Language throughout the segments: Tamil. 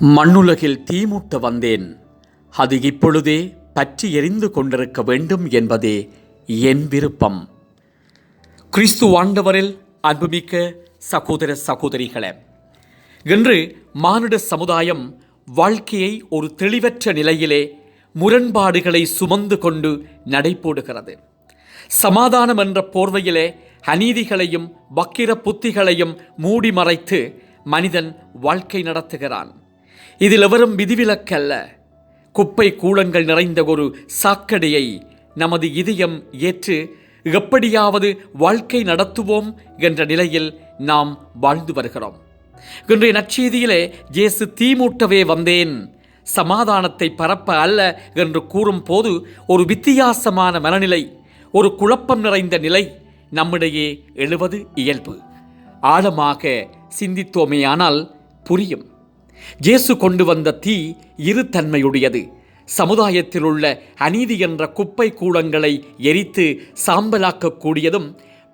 மண்ணுலகில் தீமூட்ட வந்தேன். அது இப்பொழுதே பற்றி எரிந்து கொண்டிருக்க வேண்டும் என்பதே என் விருப்பம். கிறிஸ்து ஆண்டவரில் அன்புமிக்க சகோதர சகோதரிகளே இன்று மானுட சமுதாயம் வாழ்க்கையை ஒரு தெளிவற்ற நிலையிலே முரண்பாடுகளை சுமந்து கொண்டு நடைபோடுகிறது. சமாதானம் என்ற போர்வையிலே அநீதிகளையும் வக்கிர புத்திகளையும் மூடி மறைத்து மனிதன் வாழ்க்கை நடத்துகிறான். இதில் எவரும் விதிவிலக்கல்ல. குப்பை கூளங்கள் நிறைந்த ஒரு சாக்கடையை நமது இதயம் ஏற்று எப்படியாவது வாழ்க்கை நடத்துவோம் என்ற நிலையில் நாம் வாழ்ந்து வருகிறோம். இன்றைய நற்செய்தியிலே இயேசு தீமூட்டவே வந்தேன். சமாதானத்தை பரப்ப அல்ல என்று கூறும் போது ஒரு வித்தியாசமான மனநிலை ஒரு குழப்பம் நிறைந்த நிலை நம்மிடையே எழுவது இயல்பு. ஆழமாக சிந்தித்தோமேயானால் புரியும். இயேசு கொண்டு வந்த தீ இரு தன்மையுடையது சமுதாயத்தில் உள்ள அநீதி என்ற குப்பை கூடங்களை எரித்து சாம்பலாக்கக்கூடியதும்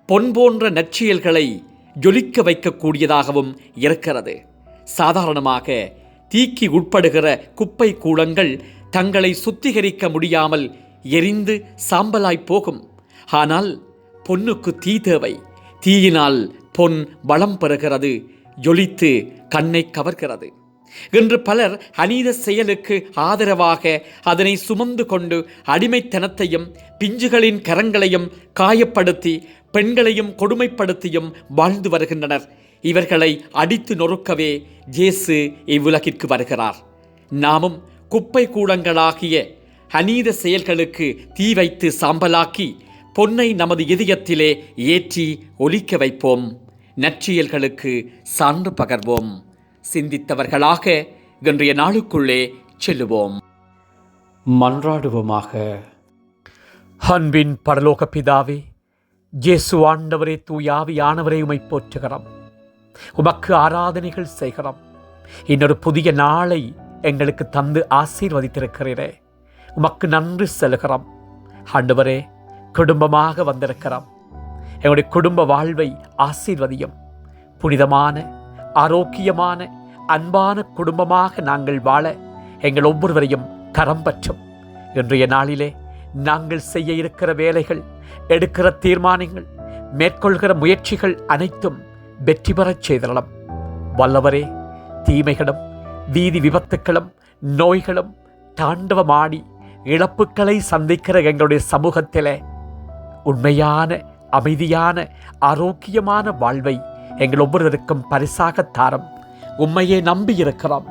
பொன் போன்ற நற்செயல்களை ஜொலிக்க வைக்கக்கூடியதாகவும் இருக்கிறது. சாதாரணமாக தீக்கி உட்படுகிற குப்பை கூடங்கள் தங்களை சுத்திகரிக்க முடியாமல் எரிந்து சாம்பலாய் போகும். ஆனால் பொன்னுக்கு தீ தேவை. தீயினால் பொன் பலம் பெறுகிறது ஜொலித்து கண்ணை கவர்கிறது. இன்று பலர் அநீத செயலுக்கு ஆதரவாக அதனை சுமந்து கொண்டு அடிமைத்தனத்தையும் பிஞ்சுகளின் கரங்களையும் காயப்படுத்தி பெண்களையும் கொடுமைப்படுத்தியும் வாழ்ந்து வருகின்றனர். இவர்களை அடித்து நொறுக்கவே ஜேசு இவ்வுலகிற்கு வருகிறார். நாமும் குப்பை கூடங்களாகிய அநீத செயல்களுக்கு தீ வைத்து சாம்பலாக்கி பொன்னை நமது இதயத்திலே ஏற்றி ஒலிக்க வைப்போம். நற்செயல்களுக்கு சான்று பகர்வோம். சிந்தித்தவர்களாக இன்றைய நாளுக்குள்ளே செல்லுவோம். மன்றாடுவோமாக. அன்பின் பரலோக பிதாவே ஜேசு ஆண்டவரே தூயாவியானவரே உமை போற்றுகிறோம். உமக்கு ஆராதனைகள் செய்கிறோம். இன்னொரு புதிய நாளை எங்களுக்கு தந்து ஆசீர்வதித்திருக்கிறீரே. உமக்கு நன்றி செலுகிறோம். ஆண்டவரே குடும்பமாக வந்திருக்கிறோம். எங்களுடைய குடும்ப வாழ்வை ஆசீர்வதியும். புனிதமான ஆரோக்கியமான அன்பான குடும்பமாக நாங்கள் வாழ எங்கள் ஒவ்வொருவரையும் கரம் பற்றும். இன்றைய நாளிலே நாங்கள் செய்ய இருக்கிற வேலைகள் எடுக்கிற தீர்மானங்கள் மேற்கொள்கிற முயற்சிகள் அனைத்தும் வெற்றி பெறச் செய்தரலாம் வல்லவரே தீமைகளும் வீதி விபத்துக்களும் நோய்களும் தாண்டவமாடி இழப்புக்களை சந்திக்கிற எங்களுடைய சமூகத்தில் உண்மையான அமைதியான ஆரோக்கியமான வாழ்வை எங்கள் ஒவ்வொருவருக்கும் பரிசாக தாரம். உம்மையே நம்பியிருக்கிறோம்.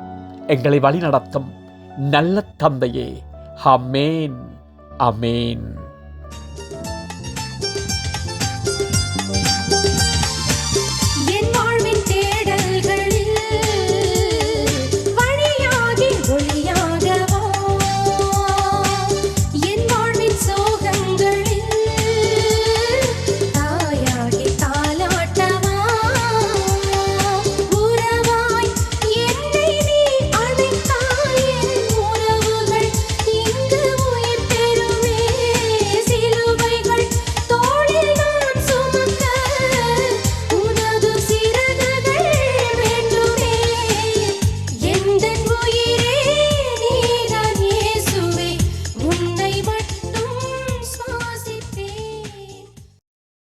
எங்களை வழிநடத்தும் நல்ல தந்தையே. அமேன் அமேன்